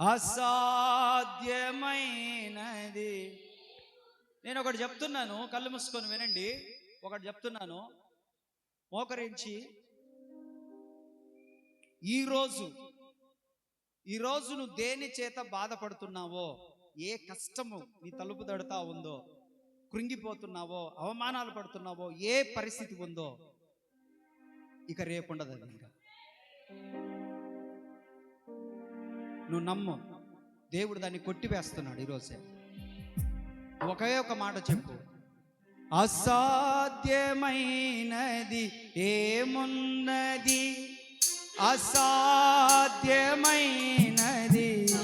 అసాధ్యమైనది. నేను ఒకటి చెప్తున్నాను కళ్ళు మూసుకొని వినండి. ఒకటి చెప్తున్నాను మోకరించి. ఈరోజు ఈరోజు నువ్వు దేని చేత బాధపడుతున్నావో ఏ కష్టము నీ తలుపు తడుతా ఉందో కృంగిపోతున్నావో అవమానాలు పడుతున్నావో ఏ పరిస్థితి ఉందో ఇక రేపు ఉండదు ఇంకా. నువ్వు నమ్ము. దేవుడు దాన్ని కొట్టివేస్తున్నాడు ఈరోజే. ఒకే ఒక మాట చెప్పు. అసాధ్యమైనది ఏమున్నది? అసాధ్యమైనది.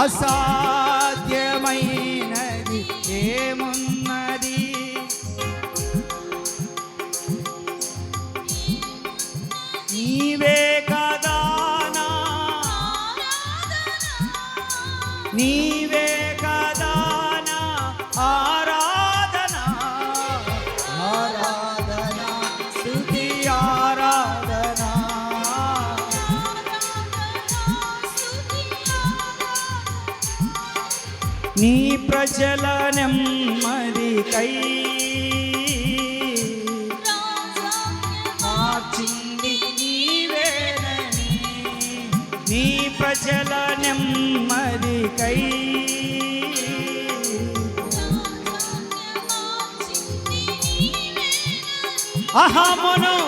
అసాధ్యమైనది ఏము నీ ప్రజల నెమ్మదికై మార్చింది నీవేనని నీ ప్రజల నెమ్మదికై అహమును వనచి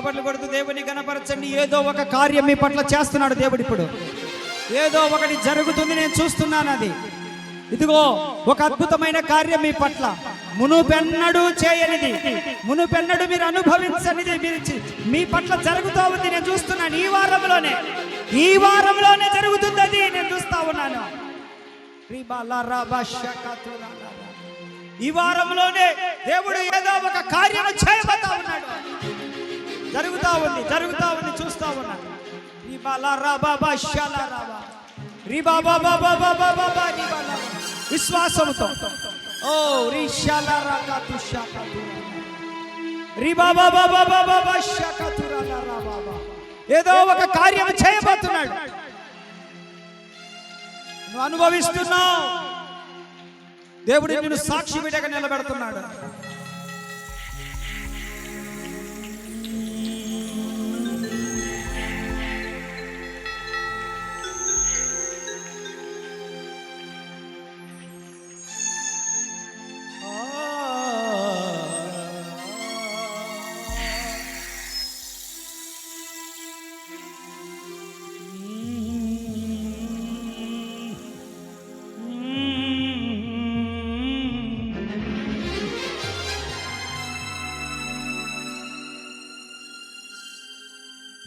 చోపట్లు కొడుతూ దేవుని గణపరచండి. ఏదో ఒక కార్యం మీ పట్ల చేస్తున్నాడు దేవుడు ఇప్పుడు. ఏదో ఒకటి జరుగుతుంది నేను చూస్తున్నాను అది. ఇదిగో ఒక అద్భుతమైన కార్యం మీ పట్ల. మునుపెన్నడు చేయనిది. మునుపెన్నడు మీరు అనుభవించనిది. మీరు మీ పట్ల జరుగుతూ ఉంది నేను చూస్తున్నాను. ఈ వారంలోనే ఈ వారంలోనే జరుగుతుంది అది. నేను చూస్తా ఉన్నాను. ఈ వారంలోనే దేవుడు ఏదో ఒక కార్యం చేయబోతా ఉన్నాడు. జరుగుతా ఉంది జరుగుతా ఉంది చూస్తా ఉన్నా. విశ్వాసంతో ఓ ఏదో ఒక కార్యం చేయబోతున్నాడు. అనుభవిస్తున్నావు. దేవుడు నిన్ను సాక్షి బిడ్డగా నిలబెడుతున్నాడు.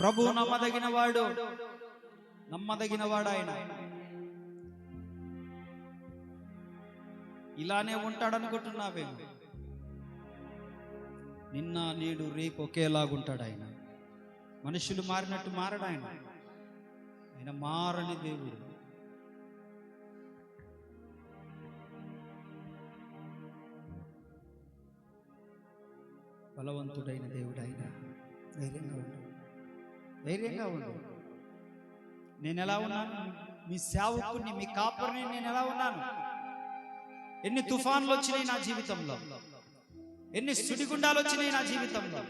ప్రభు నమ్మదగిన వాడు నమ్మదగిన వాడు ఆయన ఇలానే ఉంటాడనుకుంటున్నావే నిన్న నేడు రేపు ఒకేలాగుంటాడు ఆయన మనుషులు మారినట్టు మారడు ఆయన ఆయన మారని దేవుడు. బలవంతుడైన దేవుడు ఆయన ధైర్యంగా ఉంటాడు ధైర్యంగా ఉండు. నేను ఎలా ఉన్నాను? మీ సేవకుని మీ కాపరిని నేను ఎలా ఉన్నాను? ఎన్ని తుఫాన్లు వచ్చినాయి నా జీవితంలో? ఎన్ని సుడిగుండాలు వచ్చినాయి నా జీవితంలో?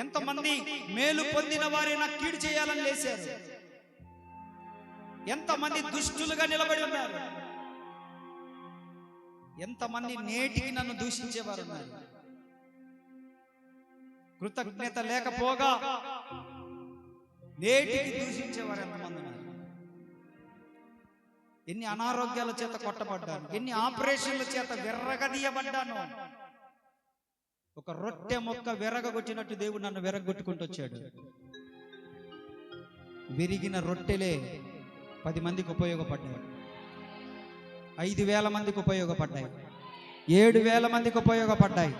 ఎంతమంది మేలు పొందిన వారే నాకు కీడు చేయాలని లేశారు ఎంతమంది దుష్టులుగా నిలబడి ఉన్నారు? ఎంతమంది నేటికి నన్ను దూషించేవారు ఉన్నారు? కృతజ్ఞత లేకపోగా నేటికి దూషించేవారు ఎంతమంది ఉన్నారు? ఎన్ని అనారోగ్యాల చేత కొట్టబడ్డాను ఎన్ని ఆపరేషన్ల చేత విర్రగదీయబడ్డాను. ఒక రొట్టె మొక్క విరగగొట్టినట్టు దేవుడు నన్ను విరగొట్టుకుంటూ వచ్చాడు. విరిగిన రొట్టెలే పది మందికి ఉపయోగపడ్డాయి. ఐదు వేల మందికి ఉపయోగపడ్డాయి. ఏడు వేల మందికి ఉపయోగపడ్డాయి.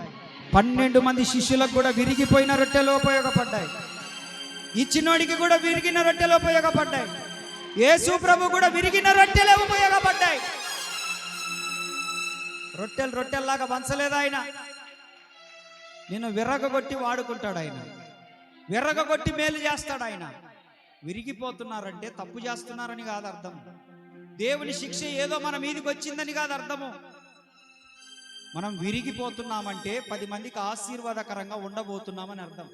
పన్నెండు మంది శిష్యులకు కూడా విరిగిపోయిన రొట్టెలు ఉపయోగపడ్డాయి. ఇచ్చినోడికి కూడా విరిగిన రొట్టెలు ఉపయోగపడ్డాయి. యేసు ప్రభు కూడా విరిగిన రొట్టెలే ఉపయోగపడ్డాయి. రొట్టెలు రొట్టెల్లాగా వంచలేదు ఆయన. నేను విర్రగొట్టి వాడుకుంటాడు ఆయన. విర్రగొట్టి మేలు చేస్తాడు ఆయన. విరిగిపోతున్నారంటే తప్పు చేస్తున్నారని కాదు అర్థం. దేవుని శిక్ష ఏదో మన మీదకి వచ్చిందని కాదు అర్థము. మనం విరిగిపోతున్నామంటే పది మందికి ఆశీర్వాదకరంగా ఉండబోతున్నామని అర్థం.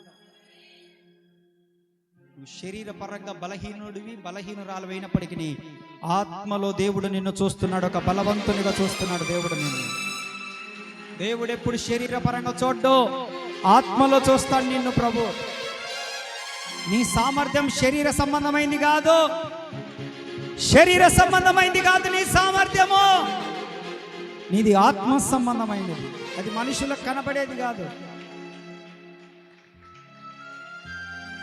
నువ్వు శరీరపరంగా బలహీనుడివి బలహీనురాలైనప్పటికీ ఆత్మలో దేవుడు నిన్ను చూస్తున్నాడు ఒక బలవంతునిగా చూస్తున్నాడు దేవుడు నిన్ను. దేవుడు ఎప్పుడు శరీరపరంగా చూడ్డు? ఆత్మలో చూస్తాడు నిన్ను ప్రభు. నీ సామర్థ్యం శరీర సంబంధమైంది కాదు. శరీర సంబంధమైంది కాదు నీ సామర్థ్యము. నీది ఆత్మ సంబంధమైనది. అది మనుషులకు కనబడేది కాదు.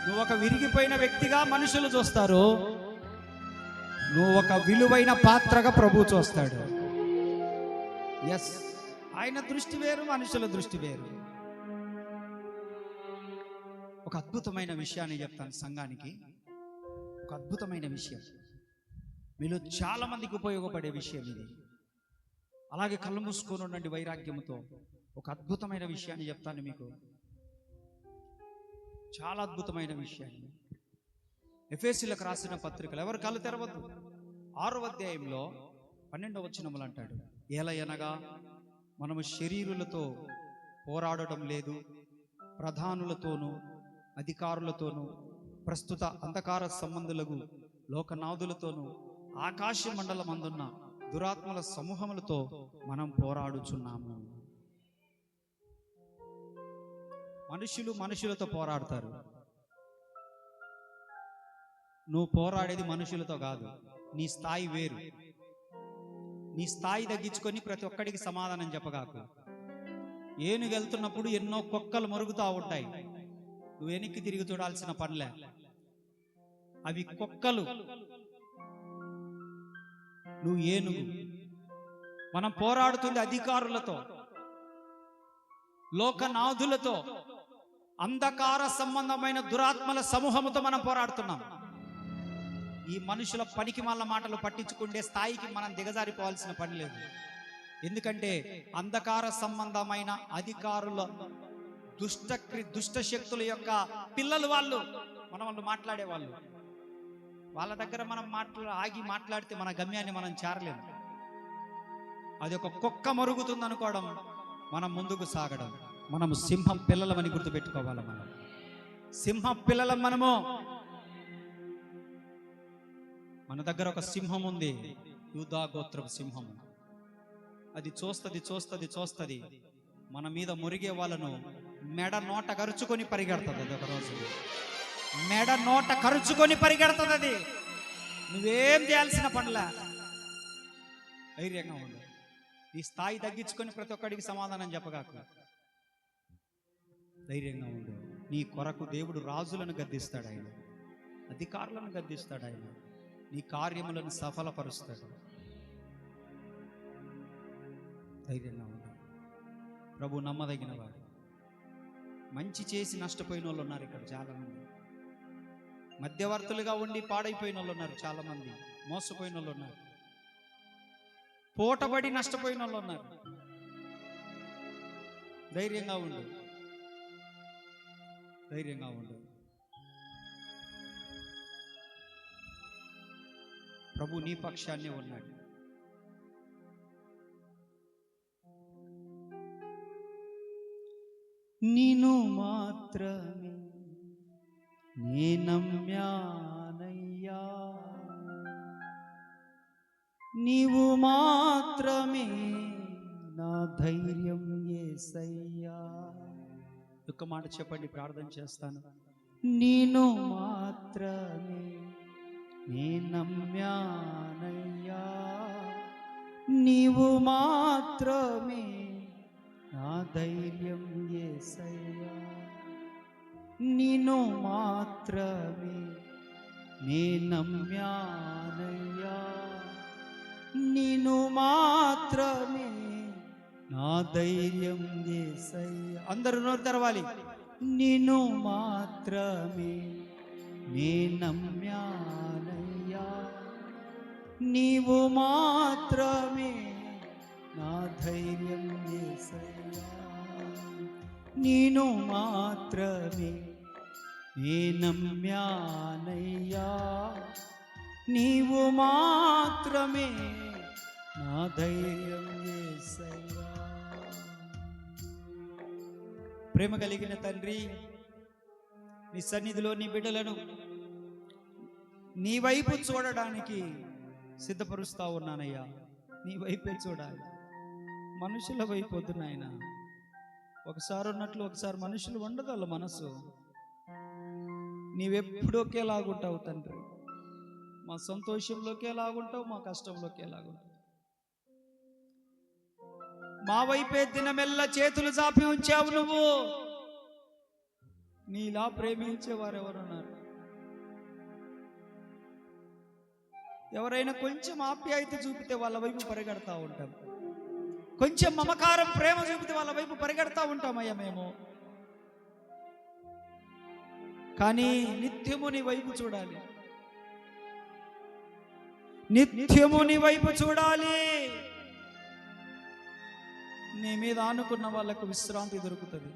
నువ్వు ఒక విరిగిపోయిన వ్యక్తిగా మనుషులు చూస్తారు. నువ్వు ఒక విలువైన పాత్రగా ప్రభు చూస్తాడు. ఎస్ ఆయన దృష్టి వేరు మనుషుల దృష్టి వేరు. ఒక అద్భుతమైన విషయాన్ని చెప్తాను సంఘానికి. ఒక అద్భుతమైన విషయం. మీలో చాలా మందికి ఉపయోగపడే విషయం ఇది. అలాగే కళ్ళు మూసుకొని ఉండండి వైరాగ్యంతో ఒక అద్భుతమైన విషయాన్ని చెప్తాను మీకు. చాలా అద్భుతమైన విషయాన్ని ఎఫ్ఎస్సీలకు రాసిన పత్రికలు ఎవరు కళ్ళు తెరవద్దు. ఆరో అధ్యాయంలో పన్నెండవ వచనములు అంటాడు. ఏలయనగా మనము శరీరులతో పోరాడటం లేదు ప్రధానులతోనూ అధికారులతోనూ ప్రస్తుత అంధకార సంబంధులకు లోకనాథులతోనూ ఆకాశ మండలం అందున్న దురాత్మల సమూహములతో మనం పోరాడుచున్నాము. మనుషులు మనుషులతో పోరాడతారు. నువ్వు పోరాడేది మనుషులతో కాదు నీ స్థాయి వేరు. నీ స్థాయి తగ్గించుకొని ప్రతి ఒక్కడికి సమాధానం చెప్పగాకు. ఏనుగు వెళ్తున్నప్పుడు ఎన్నో కుక్కలు మరుగుతూ ఉంటాయి. నువ్వు వెనక్కి తిరిగి చూడాల్సిన పనిలే. అవి కుక్కలు. నువ్వు ఏనుగు. మనం పోరాడుతుంది అధికారులతో. లోకనాథులతో అంధకార సంబంధమైన దురాత్మల సమూహముతో మనం పోరాడుతున్నాం. ఈ మనుషుల పనికి మళ్ళ మాటలు పట్టించుకుండే స్థాయికి మనం దిగజారిపోవాల్సిన పని లేదు. ఎందుకంటే అంధకార సంబంధమైన అధికారుల దుష్టక్రి దుష్ట శక్తుల యొక్క పిల్లలు వాళ్ళు మన వాళ్ళు మాట్లాడేవాళ్ళు. వాళ్ళ దగ్గర మనం మాట్లా ఆగి మాట్లాడితే మన గమ్యాన్ని మనం చేరలేము. అది ఒక కుక్క మరుగుతుంది అనుకోవడం మనం ముందుకు సాగడం. మనము సింహం పిల్లలమని గుర్తుపెట్టుకోవాలి మనం. సింహం పిల్లలం మనము. మన దగ్గర ఒక సింహం ఉంది. యూదా గోత్రపు సింహం. అది చూస్తుంది చూస్తుంది చూస్తుంది. మన మీద మురిగే వాళ్ళను మెడ నోట కరుచుకొని పరిగెడుతుంది అది ఒకరోజు మెడ నోట కరుచుకొని పరిగెడుతుంది అది. నువ్వేం చేయాల్సిన పనుల? ధైర్యంగా ఉండు. నీ స్థాయి తగ్గించుకొని ప్రతి ఒక్కడికి సమాధానం చెప్పగాకు. ధైర్యంగా ఉండు. నీ కొరకు దేవుడు రాజులను గద్దిస్తాడు ఆయన. అధికారులను గద్దిస్తాడు ఆయన. నీ కార్యములను సఫలపరుస్తాడు. ధైర్యంగా ఉండు. ప్రభు నమ్మదగిన వాడు. మంచి చేసి నష్టపోయిన వాళ్ళు ఉన్నారు ఇక్కడ చాలా మంది మధ్యవర్తులుగా ఉండి పాడైపోయిన వాళ్ళు ఉన్నారు చాలా మంది మోసపోయిన వాళ్ళు ఉన్నారు. పూటబడి నష్టపోయిన వాళ్ళు ఉన్నారు. ధైర్యంగా ఉండు. ధైర్యంగా ఉండు. ప్రభు నీ పక్షాన్నే ఉన్నాడు. నిను మాత్రమే నే నమ్యా నీవు మాత్రమే నా ధైర్యం ఏసయ్యా. ఒక్క మాట చెప్పండి ప్రార్థన చేస్తాను. నేను మాత్రమే నే నమ్యానయ్యా నీవు మాత్రమే నా ధైర్యం ఏసయ్యా. నిన్ను మాత్రమే నే నమ్యానయ్యా నిను మాత్రమే నా ధైర్యం దేశయ్య అందరూ నోరు తెరవాలి. నిను మాత్రమే నే నమ్యానయ్యా నీవు మాత్రమే నా ధైర్యం ఏసయ్యా నేను మాత్రమే నే నమ్యానయ్యా నీవు మాత్రమే నా ధైర్యం ఏసయ్యా ప్రేమ కలిగిన తండ్రి నీ సన్నిధిలో నీ బిడ్డలను నీ వైపు చూడడానికి సిద్ధపరుస్తా ఉన్నానయ్యా. నీ వైపే చూడాలి. మనుషుల వైపు వద్దు నాయన. ఒకసారి ఉన్నట్లు ఒకసారి మనుషులు ఉండదు వాళ్ళ మనసు. నీవెప్పుడు ఒకేలాగుంటావు తండ్రి? మా సంతోషంలోకి ఎలాగుంటావు మా కష్టంలోకి ఎలాగుంటావు మా వైపే దినమెల్ల చేతులు చాపి ఉంచావు నువ్వు. నీలా ప్రేమించేవారు ఎవరున్నారు ఎవరైనా కొంచెం ఆప్యాయత చూపితే వాళ్ళ వైపు పరిగెడతా ఉంటాం. కొంచెం మమకారం ప్రేమ చూపితే వాళ్ళ వైపు పరిగెడతా ఉంటామయ్యా మేము. కానీ నిత్యము నీ వైపు చూడాలి. నిత్యము నీ వైపు చూడాలి. నీ మీద ఆనుకున్న వాళ్ళకు విశ్రాంతి దొరుకుతుంది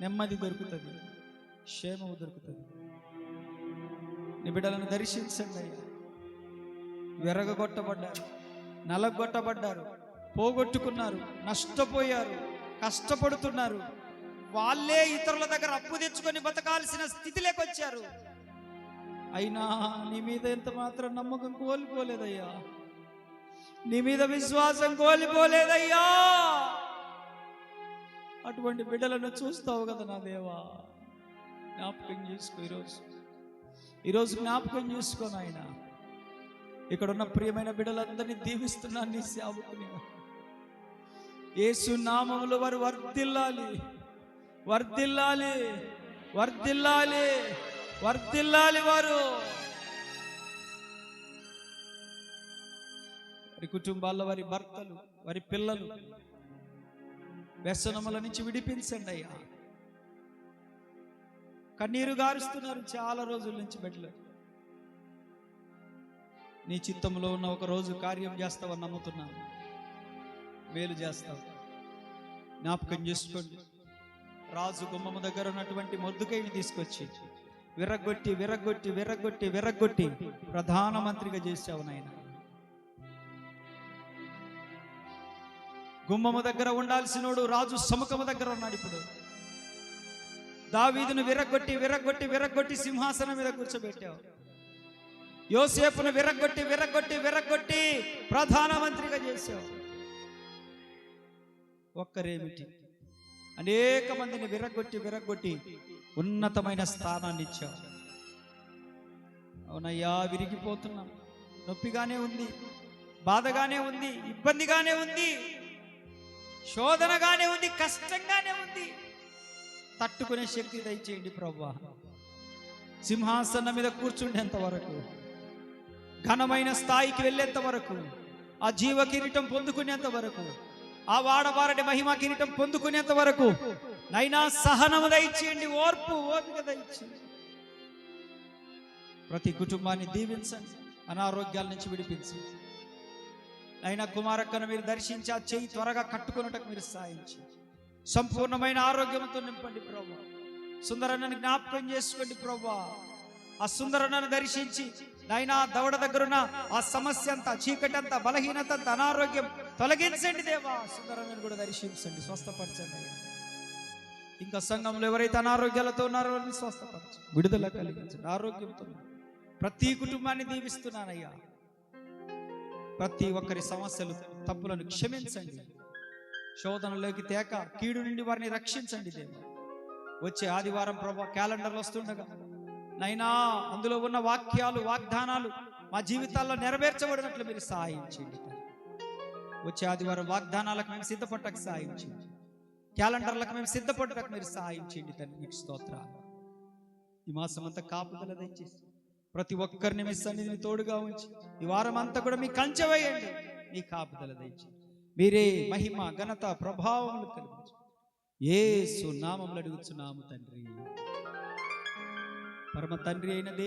నెమ్మది దొరుకుతుంది క్షేమము దొరుకుతుంది. నీ బిడ్డలను దర్శించండి అయ్యా. వెరగగొట్టబడ్డారు నలగొట్టబడ్డారు పోగొట్టుకున్నారు నష్టపోయారు కష్టపడుతున్నారు. వాళ్ళే ఇతరుల దగ్గర అప్పు తెచ్చుకొని బతకాల్సిన స్థితిలోకి వచ్చారు. అయినా నీ మీద ఎంత మాత్రం నమ్మకం కోల్పోలేదయ్యా. నీ మీద విశ్వాసం కోల్పోలేదయ్యా. అటువంటి బిడ్డలను చూస్తావు కదా నా దేవా. జ్ఞాపకం చేసుకో ఈరోజు. ఈరోజు జ్ఞాపకం చేసుకో నాయన. ఇక్కడ ఉన్న ప్రియమైన బిడ్డలందరినీ దీవిస్తున్నాను నీ సేవకుని. యేసు నామములు వారు వర్ధిల్లాలి. వర్ధిల్లాలి. వర్ధిల్లాలి. వర్ధిల్లాలి వారు. వారి కుటుంబాల్లో వారి భర్తలు వారి పిల్లలు వ్యసనముల నుంచి విడిపించండి అయ్యా. కన్నీరు గారుస్తున్నారు చాలా రోజుల నుంచి బిడ్డలు. నీ చిత్తంలో ఉన్న ఒక రోజు కార్యం చేస్తావని నమ్ముతున్నాను. మేలు చేస్తావు. జ్ఞాపకం చేసుకోండి. రాజు గుమ్మము దగ్గర ఉన్నటువంటి మొద్దుకైని తీసుకొచ్చి విరగొట్టి విరగొట్టి విరగొట్టి విరగొట్టి ప్రధానమంత్రిగా చేశావు నాయన. గుమ్మము దగ్గర ఉండాల్సినోడు రాజు సముఖము దగ్గర ఉన్నాడు ఇప్పుడు. దావీదును విరగొట్టి విరగొట్టి విరగొట్టి సింహాసనం మీద కూర్చోబెట్టావు. యోసేపును విరగొట్టి విరగొట్టి విరగొట్టి ప్రధానమంత్రిగా చేశావు. ఒక్కరేమిటి? అనేక మందిని విరగొట్టి విరగొట్టి ఉన్నతమైన స్థానాన్ని ఇచ్చావు. అవునయ్యా విరిగిపోతున్నాం. నొప్పిగానే ఉంది బాధగానే ఉంది ఇబ్బందిగానే ఉంది. శోధనగానే ఉంది కష్టంగానే ఉంది. తట్టుకునే శక్తి దయచేయండి ప్రభా సింహాసనం మీద కూర్చుండేంత వరకు ఘనమైన స్థాయికి వెళ్ళేంత వరకు ఆ జీవ కిరీటం పొందుకునేంత వరకు ఆ వాడవారడి మహిమ కిరీటం పొందుకునేంత వరకు నైనా సహనము దయచేయండి ఓర్పు ఓపిక దయచేయండి. ప్రతి కుటుంబాన్ని దీవించండి అనారోగ్యాల నుంచి విడిపించండి. అయినా కుమారక్కను మీరు దర్శించి ఆ చెయ్యి త్వరగా కట్టుకున్నటకు మీరు సాయించి. సంపూర్ణమైన ఆరోగ్యంతో నింపండి ప్రభా. సుందరన్నను జ్ఞాపకం చేసుకోండి ప్రభా. ఆ సుందరన్నను దర్శించి నాయనా దవడ దగ్గరున్న ఆ సమస్య అంతా చీకటి అంతా బలహీనత అంతా అనారోగ్యం తొలగించండి దేవా. సుందరన్నను కూడా దర్శించండి స్వస్థపరచండి. ఇంకా సంఘంలో ఎవరైతే అనారోగ్యాలతో ఉన్నారో వారిని విడుదల కలిగించండి ఆరోగ్యంతో ప్రతి కుటుంబాన్ని దీవిస్తున్నానయ్యా. ప్రతి ఒక్కరి సమస్యలు తప్పులను క్షమించండి. శోధనలోకి తేక కీడు నుండి వారిని రక్షించండి దేవా. వచ్చే ఆదివారం ప్రభా క్యాలెండర్లు వస్తుండగా నైనా అందులో ఉన్న వాక్యాలు వాగ్దానాలు మా జీవితాల్లో నెరవేర్చబడినట్లు మీరు సహాయం చేయండి. వచ్చే ఆదివారం వాగ్దానాలకు మేము సిద్ధపడటకు సహాయం చేయండి. క్యాలెండర్లకు మేము సిద్ధపడటకు మీరు సహాయం చేయండి తండ్రి మీకు స్తోత్రాలు. ఈ మాసం అంతా కాపుదల దయచేసి ప్రతి ఒక్కరిని మీ సన్నిధిని తోడుగా ఉంచి ఈ వారం అంతా కూడా మీ కంచె వేయండి మీ కాపుదల దయచి మీరే మహిమ ఘనత ప్రభావములు కలిగించు ఏ సునామములు అడుగుచున్నాము తండ్రి. పరమ తండ్రి అయిన